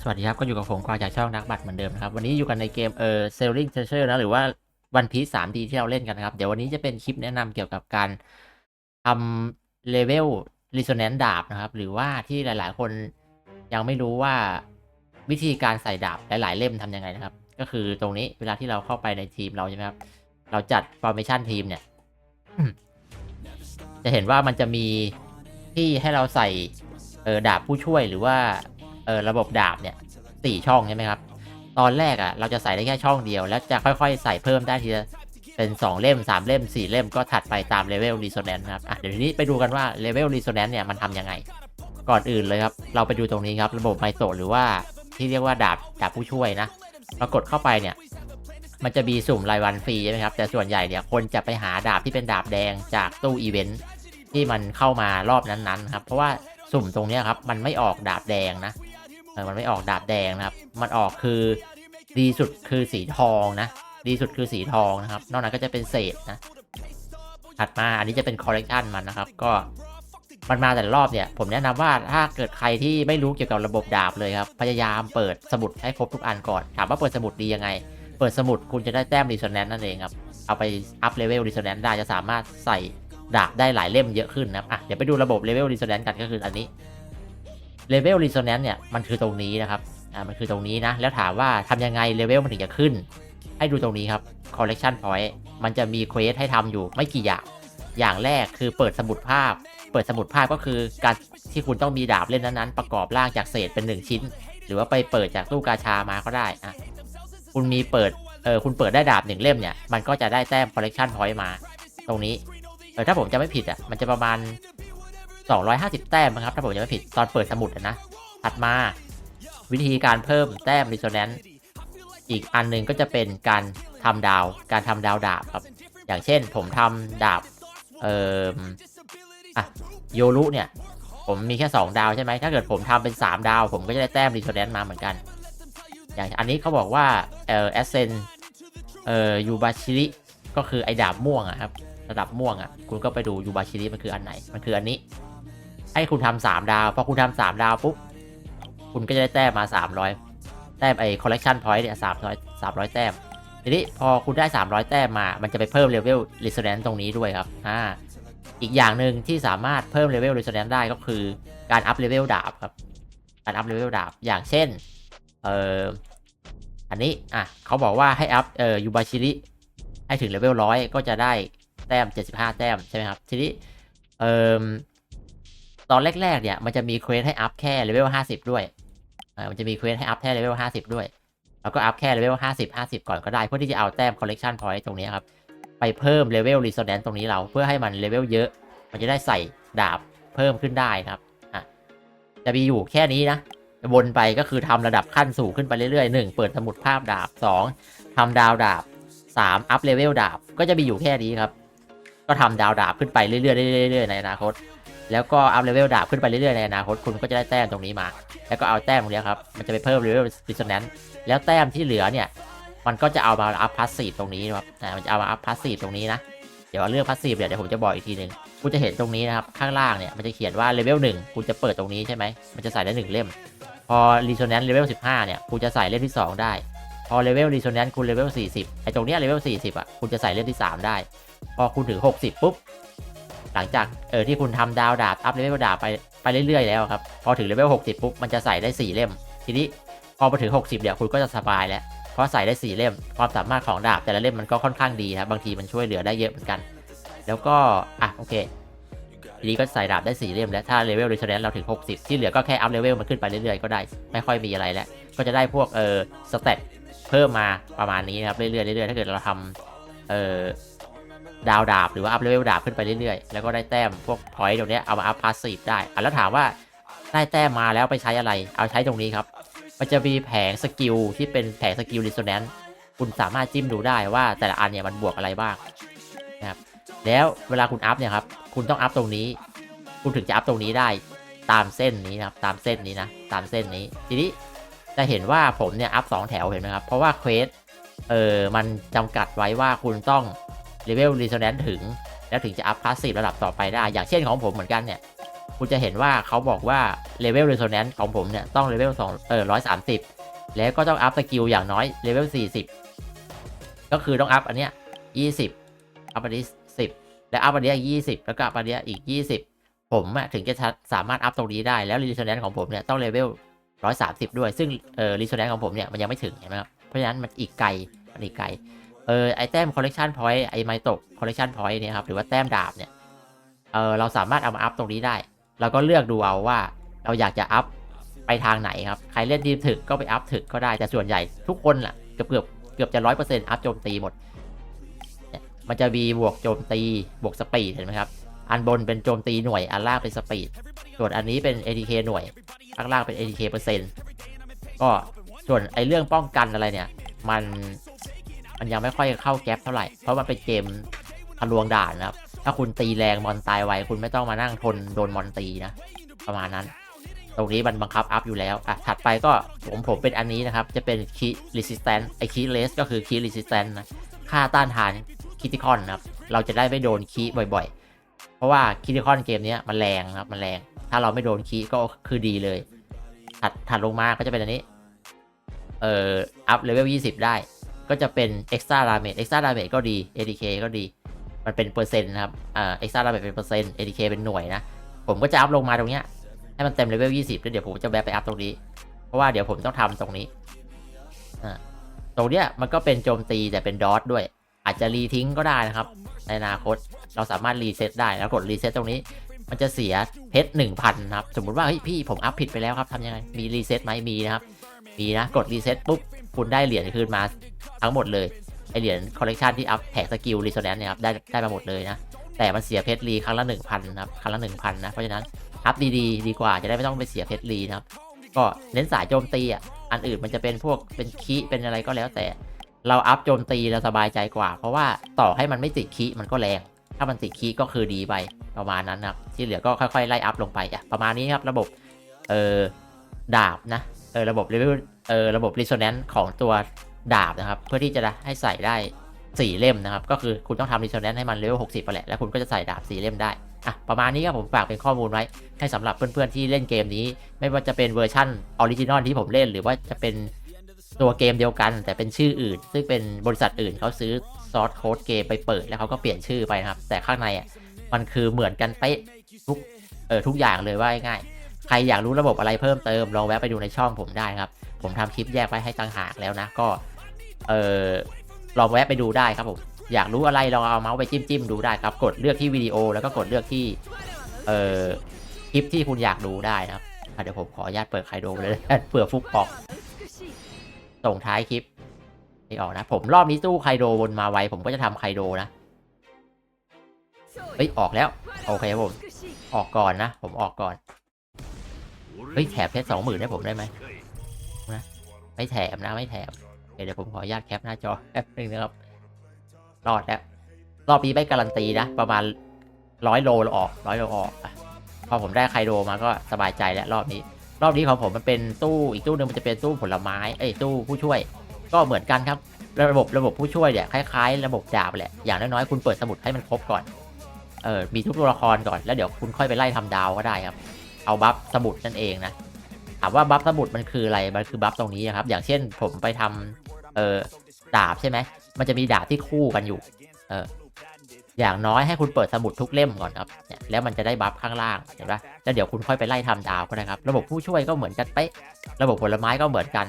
สวัสดีครับ ก็อยู่กับผมกวางจากช่องนักบัตรเหมือนเดิมนะครับ วันนี้อยู่กันในเกมเออ Selling Treasure นะ หรือว่า One Piece 3D ที่เราเล่นกันนะครับ เดี๋ยววันนี้จะเป็นคลิปแนะนำเกี่ยวกับการทำ Level Resonance ดาบนะครับ หรือว่าที่หลาย ๆ คนยังไม่รู้ว่าวิธีการใส่ดาบหลาย ๆ เล่มทำยังไงนะครับ ก็คือตรงนี้เวลาที่เราเข้าไปในทีมเราใช่ไหมครับ เราจัด formation ทีมเนี่ย จะเห็นว่ามันจะมีที่ให้เราใส่เออดาบผู้ช่วยหรือว่า เออระบบดาบเนี่ยสี่ช่องใช่ไหมครับตอนแรกอะ่ะเราจะใส่ได้แค่ช่องเดียว แล้วจะค่อยๆ ใส่เพิ่มได้ทีละเป็น 2 เล่ม 3 เล่ม 4 เล่มก็ถัดไปตามเลเวลรีโซแนนนะครับอะเดี๋ยวทีนี้ไปดูกันว่าเลเวลรีโซแนนเนี่ยมันทำยังไง ก่อนอื่นเลยครับ เราไปดูตรงนี้ครับ ระบบไมโตหรือว่าที่เรียกว่าดาบดาบผู้ช่วยนะเรากดเข้าไปเนี่ย มันจะมีสุ่มรายวันฟรีใช่ไหมครับ แต่ส่วนใหญ่เนี่ยคนจะไปหาดาบที่เป็นดาบแดงจากตู้อีเวนต์ที่มันเข้ามารอบนั้นๆครับเพราะว่าสุ่มตรงนี้ครับมันไม่ออกดาบแดงนะ ออมันไม่ออกดาบแดงนะครับ มันออกคือดีสุดคือสีทองนะ ดีสุดคือสีทองนะครับ นอกนั้นก็จะเป็นเศษนะ ถัดมาอันนี้จะเป็นคอลเลกชันมันนะครับ ก็มันมาแต่รอบเนี่ย ผมแนะนำว่าถ้าเกิดใครที่ไม่รู้เกี่ยวกับระบบดาบเลยครับ พยายามเปิดสมุดให้ครบทุกอันก่อน ถามว่าเปิดสมุดดียังไง เปิดสมุดคุณจะได้แต้มรี s ซ n น n นั่นเองครับ เอาไปอัพเลเวลรี s ซ n น n ได้จะสามารถใส่ดาบได้หลายเล่มเยอะขึ้นนะครับ อะ เดี๋ยวไปดูระบบเลเวลรี s ซ n น n กันก็คืออันนี้ เลเวลรี s ซ n น n เนี่ยมันคือตรงนี้นะครับอ่ามันคือตรงนี้นะ แล้วถามว่าทำยังไงเลเวลมันถึงจะขึ้น ให้ดูตรงนี้ครับ collection point มันจะมีเควสให้ทำอยู่ไม่กี่อย่าง อย่างแรกคือเปิดสมุดภาพ เปิดสมุดภาพก็คือการที่คุณต้องมีดาบเล่นนั้นๆ ประกอบร่างจากเศษเป็นหนึ่งชิ้น หรือว่าไปเปิดจากตู้กาชามาก็ได้อะคุณมีเปิดเออคุณเปิดได้ดาบหนึ่งเล่มเนี่ยมันก็จะได้แต้ม collection point มา ตรงนี้เออถ้าผมจะไม่ผิดอะมันจะประมาณ 250 แต้มนะครับถ้าผมจะไม่ผิดตอนเปิดสมุดนะถัดมาวิธีการเพิ่มแต้ม resonance อีกอันหนึ่งก็จะเป็นการทำดาว การทำดาวดาบครับ อย่างเช่นผมทำดาบ เอ่ออะโยรุเนี่ย ผมมีแค่ 2 ดาวใช่ไหม ถ้าเกิดผมทำเป็น 3 ดาว ผมก็จะได้แต้ม resonance มาเหมือนกัน อย่างอันนี้เขาบอกว่า เอ่อ ascent เอ่อยูบาชิริ ก็คือไอ้ดาบม่วงอะครับ ระดับม่วงอะคุณก็ไปดูยูบาชิริมันคืออันไหน มันคืออันนี้ ให้คุณทำสามดาวพอคุณทำสามดาวปุ๊บคุณก็จะได้แต้มมา300แต้มไอ้ collection point เนี่ย300 300แต้มทีนี้พอคุณได้ 300 แต้มมา มันจะไปเพิ่มเลเวล resonance ตรงนี้ด้วยครับ อ่า อีกอย่างหนึ่งที่สามารถเพิ่มเลเวล resonance ได้ก็คือการอัพเลเวลดาบครับ การอัพเลเวลดาบ อย่างเช่น เอ่อ อันนี้ อะ เขาบอกว่าให้อัพ เอ่อ ยูบาชิริ ให้ถึงเลเวลร้อยก็จะได้แต้ม 75 แต้มใช่ไหมครับ ทีนี้ เอ่อ ตอนแรกๆเนี่ยมันจะมีเควสให้อัพแค่เลเวล50ด้วยอ่ามันจะมีเควสให้อัพแค่เลเวล50ด้วย แล้วก็อัพแค่เลเวล50 50ก่อนก็ได้เพื่อที่จะเอาแต้ม collection point ตรงนี้ครับ ไปเพิ่มเลเวล resonance ตรงนี้เราเพื่อให้มันเลเวลเยอะ มันจะได้ใส่ดาบเพิ่มขึ้นได้ครับอะจะมีอยู่แค่นี้นะวนไปก็คือทำระดับขั้นสูงขึ้นไปเรื่อยๆ 1 เปิดสมุดภาพดาบ 2ทำดาวดาบ 3 อัพเลเวลดาบ ก็จะมีอยู่แค่นี้ครับ ก็ทำดาวดาบขึ้นไปเรื่อยๆเรื่อยๆในอนาคต แล้วก็อัพเลเวลดาบขึ้นไปเรื่อยๆในอนาคตคุณก็จะได้แต้มตรงนี้มา แล้วก็เอาแต้มตรงนี้ครับ มันจะไปเพิ่มเลเวล resonance แล้วแต้มที่เหลือเนี่ย มันก็จะเอามาอัพพาสซีฟตรงนี้นะครับอ่ามันจะเอามาอัพพาสซีฟตรงนี้นะ เดี๋ยวเรื่องพาสซีฟเดี๋ยวผมจะบอกอีกทีหนึ่งคุณจะเห็นตรงนี้นะครับ ข้างล่างเนี่ยมันจะเขียนว่าเลเวลหนึ่งคุณจะเปิดตรงนี้ใช่ไหมมันจะใส่ได้หนึ่งเล่ม พอ resonance เลเวล15เนี่ยคุณจะใส่เล่มที่2ได้ พอเลเวล resonance คุณเลเวล40ไอ้ตรงเนี้ยเลเวล40อะคุณจะใส่เล่มที่3ได้ พอคุณถึง60ปุ๊บ หลังจากเออที่คุณทำดาวดาบอัพเลเวลดาบไปไปเรื่อยๆแล้วครับ พอถึงเลเวล60 ปุ๊บ มันจะใส่ได้ 4 เล่ม ทีนี้พอมาถึง 60 เดี๋ยวคุณก็จะสบายแล้ว เพราะใส่ได้ 4 เล่ม ความสามารถของดาบแต่ละเล่มมันก็ค่อนข้างดีครับ บางทีมันช่วยเหลือได้เยอะเหมือนกัน แล้วก็ อะ โอเค ทีนี้ก็ใส่ดาบได้ 4 เล่มแล้ว ถ้าเลเวล resonance เราถึง 60 ที่เหลือก็แค่อัพเลเวลมันขึ้นไปเรื่อยๆ ก็ได้ ไม่ค่อยมีอะไรแล้ว ก็จะได้พวกเออสเตตเพิ่มมาประมาณนี้นะครับ เรื่อยๆ เรื่อยๆ ถ้าเกิดเราทำเออ ดาวดาบหรือว่าอัพเลเวลดาบขึ้นไปเรื่อยๆ แล้วก็ได้แต้มพวกพอยต์ตรงนี้เอามาอัพพาสซีฟได้อแล้วถามว่าได้แต้มมาแล้วไปใช้อะไร เอาใช้ตรงนี้ครับ มันจะมีแผงสกิลที่เป็นแผงสกิล resonance คุณสามารถจิ้มดูได้ว่าแต่ละอันเนี่ยมันบวกอะไรบ้างนะครับแล้วเวลาคุณอัพเนี่ยครับคุณต้องอัพตรงนี้ คุณถึงจะอัพตรงนี้ได้ตามเส้นนี้นะครับตามเส้นนี้นะตามเส้นนี้ ทีนี้จะเห็นว่าผมเนี่ยอัพสองแถวเห็นไหมครับเพราะว่าเควสเออมันจำกัดไว้ว่าคุณต้อง เลเวล resonance ถึง แล้วถึงจะอัพพาสซีฟระดับต่อไปได้ อย่างเช่นของผมเหมือนกันเนี่ยคุณจะเห็นว่าเขาบอกว่าเลเวลร s โซ n น n ของผมเนี่ยต้องเลเวลสองเออร้อยสามสิบแล้วก็ต้องอัพสกิลอย่างน้อยเลเวลสี่สิบก็คือต้องอัพอันเนี้ยยี่สิบอัพอันนี้สิบแล้วอัพอันเนี้ยยี่สิบแล้วก็อัพอันเนี้ยอีกยี่สิบผมอะถึงจะสามารถอัพตรงนี้ได้แล้วรีโซแนนของผมเนี่ยต้องเลเวลร้อยสามสิบด้วย ซึ่งเออรีโซแนนของผมเนี่ยมันยังไม่ถึงเห็นไหมครับเพราะฉะนั้นมันอีกไกลมันอีกไกล เออไอแต้มคอลเลกชันพอยต์ไอไมโตคอลเลกชันพอยต์เนี่ยครับหรือว่าแต้มดาบเนี่ยเออเราสามารถเอามาอัพตรงนี้ได้ เราก็เลือกดูเอาว่าเราอยากจะอัพไปทางไหนครับใครเล่นทีมถึกก็ไปอัพถึกก็ได้แต่ส่วนใหญ่ทุกคนแหละเกือบเกือบเกือบจะร้อยเปอร์เซ็นต์อัพโจมตีหมดเนี่ยมันจะมีบวกโจมตีบวกสปีดเห็นไหมครับอันบนเป็นโจมตีหน่วย อันล่างเป็นสปีด ส่วนอันนี้เป็น ATK หน่วย ข้างล่างเป็น ATK เปอร์เซ็นต์ ก็ส่วนไอเรื่องป้องกันอะไรเนี่ย มัน มันยังไม่ค่อยเข้าแก๊ปเท่าไหร่ เพราะมันเป็นเกมทะลวงด่านนะครับ ถ้าคุณตีแรงมอนตายไว คุณไม่ต้องมานั่งทนโดนมอนตีนะ ประมาณนั้น ตรงนี้มันบังคับอัพอยู่แล้ว อะ ถัดไปก็ผมผมเป็นอันนี้นะครับ จะเป็นคีรีสิสแตนไอคีเลสก็คือคีรีสิสแตนนะ ค่าต้านทานคิติคอนนะครับ เราจะได้ไม่โดนคีบ่อยๆ เพราะว่าคิติคอนเกมนี้มันแรงนะครับ มันแรง ถ้าเราไม่โดนคีก็คือดีเลย ถัดถัดลงมาก็จะเป็นอันนี้ เอ่อ อัพเลเวล20 ได้ ก็จะเป็น extra damage extra damage ก็ดี ADK ก็ดี มันเป็นเปอร์เซ็นต์นะครับอ่า extra damage เป็นเปอร์เซ็นต์ ADK เป็นหน่วยนะ ผมก็จะอัพลงมาตรงเนี้ยให้มันเต็มเลเวล20แล้วเดี๋ยวผมจะแวะไปอัพตรงนี้ เพราะว่าเดี๋ยวผมต้องทำตรงนี้อ่าตรงเนี้ยมันก็เป็นโจมตีแต่เป็นดอทด้วย อาจจะรีทิ้งก็ได้นะครับ ในอนาคตเราสามารถรีเซ็ตได้แล้วกดรีเซ็ตตรงนี้ มันจะเสียเพชรหนึ่งพันนะครับ สมมุติว่าเฮ้ยพี่ผมอัพผิดไปแล้วครับทำยังไงมีรีเซ็ตไหมมีนะครับมีนะกดรีเซ็ตปุ๊บ คุณได้เหรียญคืนมาทั้งหมดเลย ไอเหรียญคอลเลกชันที่อัพแท็กสกิลรีโซแนนเนี่ยครับได้ได้มาหมดเลยนะ แต่มันเสียเพชรรีครั้งละหนึ่งพันะครับครั้งละหนึ่งพันนะ เพราะฉะนั้นอัพดีๆ ดีกว่าจะได้ไม่ต้องไปเสียเพชรรีนะครับ ก็เน้นสายโจมตีอะอันอื่นมันจะเป็นพวกเป็นคีเป็นอะไรก็แล้วแต่ เราอัพโจมตีเราสบายใจกว่า เพราะว่าต่อให้มันไม่ติดคีมันก็แรง ถ้ามันติดคีก็คือดีไปประมาณนั้นนะครับที่เหลือก็ค่อยๆไล่อัพลงไปอะประมาณนี้ครับระบบเออดาบนะเออระบบเลเวล เออระบบ resonance ของตัวดาบนะครับ เพื่อที่จะให้ใส่ได้ 4 เล่มนะครับ ก็คือคุณต้องทำ resonance ให้มันเลเวล60ไปแหละแล้วคุณก็จะใส่ดาบ 4 เล่มได้อะประมาณนี้ครับผมฝากเป็นข้อมูลไว้ ให้สำหรับเพื่อนๆที่เล่นเกมนี้ ไม่ว่าจะเป็นเวอร์ชั่นออริจินอลที่ผมเล่น หรือว่าจะเป็นตัวเกมเดียวกัน แต่เป็นชื่ออื่น ซึ่งเป็นบริษัทอื่นเขาซื้อซอสโค้ดเกมไปเปิดแล้วเขาก็เปลี่ยนชื่อไปนะครับ แต่ข้างในอะมันคือเหมือนกันเป๊ะทุกเออทุกอย่างเลยว่าง่ายใครอยากรู้ระบบอะไรเพิ่มเติมลองแวะไปดูในช่องผมได้ครับ ผมทำคลิปแยกไว้ให้ต่างหากแล้วนะก็ เออลองแวะไปดูได้ครับผม อยากรู้อะไรลองเอาเมาส์ไปจิ้มจิ้มๆดูได้ครับ กดเลือกที่วิดีโอแล้วก็กดเลือกที่ เออคลิปที่คุณอยากดูได้นะครับเดี๋ยวผมขออนุญาตเปิดไคโดเลยเผื่อฟุกออกส่งท้ายคลิปนี่ออกนะ ผมรอบนี้ตู้ไคโดวนมาไวผมก็จะทำไคโดนะเฮ้ยออกแล้ว โอเคผมออกก่อนนะ ผมออกก่อน เฮ้ยแถบเพชรสองหมื่นให้ผมได้ไหม ไม่แถมนะไม่แถมเดี๋ยวผมขออนุญาตแคปหน้าจอแป๊บนึงนะครับรอดแล้วรอบนี้ไม่การันตีนะ ประมาณร้อยโลออกร้อยโลออกอะพอผมได้ไคโดมาก็สบายใจแล้วรอบนี้ รอบนี้ของผมมันเป็นตู้อีกตู้หนึ่งมันจะเป็นตู้ผลไม้เอ้ยตู้ผู้ช่วย ก็เหมือนกันครับ ระบบระบบผู้ช่วยเนี่ยคล้ายๆ ระบบดาบแหละอย่างน้อยๆคุณเปิดสมุดให้มันครบก่อนเออมีทุกตัวละครก่อนแล้วเดี๋ยวคุณค่อยไปไล่ทำดาวก็ได้ครับ เอาบัฟสมุดนั่นเองนะ ถามว่าบัฟสมุดมันคืออะไร มันคือบัฟตรงนี้ครับ อย่างเช่นผมไปทำเออดาบใช่ไหม มันจะมีดาบที่คู่กันอยู่ เอออย่างน้อยให้คุณเปิดสมุดทุกเล่มก่อนครับ เนี่ยแล้วมันจะได้บัฟข้างล่าง เห็นปะแล้วเดี๋ยวคุณค่อยไปไล่ทำดาวก็ได้ครับ ระบบผู้ช่วยก็เหมือนกันเป๊ะ ระบบผลไม้ก็เหมือนกัน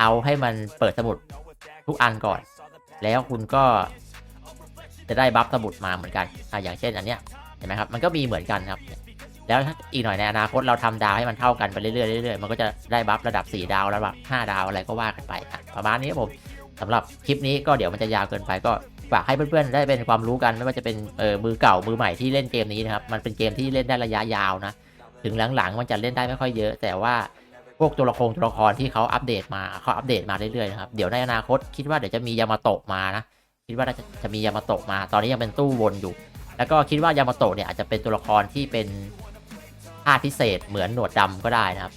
เอาให้มันเปิดสมุดทุกอันก่อน แล้วคุณก็จะได้บัฟสมุดมาเหมือนกันอะอย่างเช่นอันเนี้ย เห็นไหมครับ มันก็มีเหมือนกันครับ แล้วอีกหน่อยในอนาคตเราทำดาวให้มันเท่ากันไปเรื่อยๆเรื่อยๆมันก็จะได้บัฟระดับ 4 ดาวระดับ 5 ดาวอะไรก็ว่ากันไปประมาณนี้ครับผมสำหรับคลิปนี้ก็เดี๋ยวมันจะยาวเกินไปก็ฝากให้เพื่อนๆได้เป็นความรู้กันไม่ว่าจะเป็นเออมือเก่ามือใหม่ที่เล่นเกมนี้นะครับมันเป็นเกมที่เล่นได้ระยะยาวนะถึงหลังๆมันจะเล่นได้ไม่ค่อยเยอะ แต่ว่าพวกตัวละครตัวละครที่เขาอัปเดตมาเขาอัปเดตมาเรื่อยๆนะครับเดี๋ยวในอนาคตคิดว่าเดี๋ยวจะมียามาโตะมานะคิดว่าน่าจะจะมียามาโตะมา ตอนนี้ยังเป็นตู้วนอยู่ แล้วก็คิดว่ายามาโตะเนี่ยอาจจะเป็นตัวละครที่เป็นาตุพิเศษเหมือนหนวดดำก็ได้นะครับ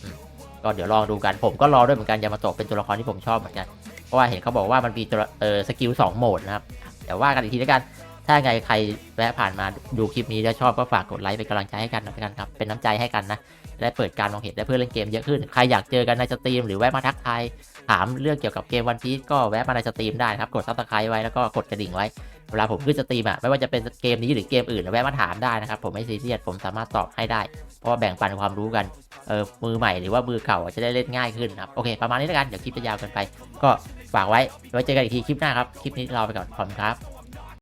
ก็เดี๋ยวลองดูกันผมก็รอด้วยเหมือนกันยามาโตะเป็นตัวละครที่ผมชอบเหมือนกัน เพราะว่าเห็นเขาบอกว่ามันมีตัวเออสกิลสองโหมดนะครับ เดี๋ยวว่ากันอีกทีแล้วกัน ถ้าไงใครแวะผ่านมาดูคลิปนี้แล้วชอบก็ฝากกดไลค์เป็นกำลังใจให้กันนะกันครับ เป็นน้ำใจให้กันนะได้เปิดการมองเห็นได้เพื่อเล่นเกมเยอะขึ้น ใครอยากเจอกันในสตรีมหรือแวะมาทักทายถามเรื่องเกี่ยวกับเกมวันพี e ก็แวะมาในสตรีมได้ครับ กดซับสไครต์ไว้แล้วก็กดกระดิ่งไว้ เวลาผมขึ้นสตรีมอะไม่ว่าจะเป็นเกมนี้หรือเกมอื่นแวะมาถามได้นะครับผมไม่ซีเรียสผมสามารถตอบให้ได้ เพราะว่าแบ่งปันความรู้กันเออมือใหม่หรือว่ามือเก่าจะได้เล่นง่ายขึ้นครับโอเคประมาณนี้แล้วกันเดี๋ยวคลิปจะยาวเกินไป ก็ฝากไว้ไว้เจอกันอีกทีคลิปหน้าครับคลิปนี้ลาไปก่อนขอบคุณครับ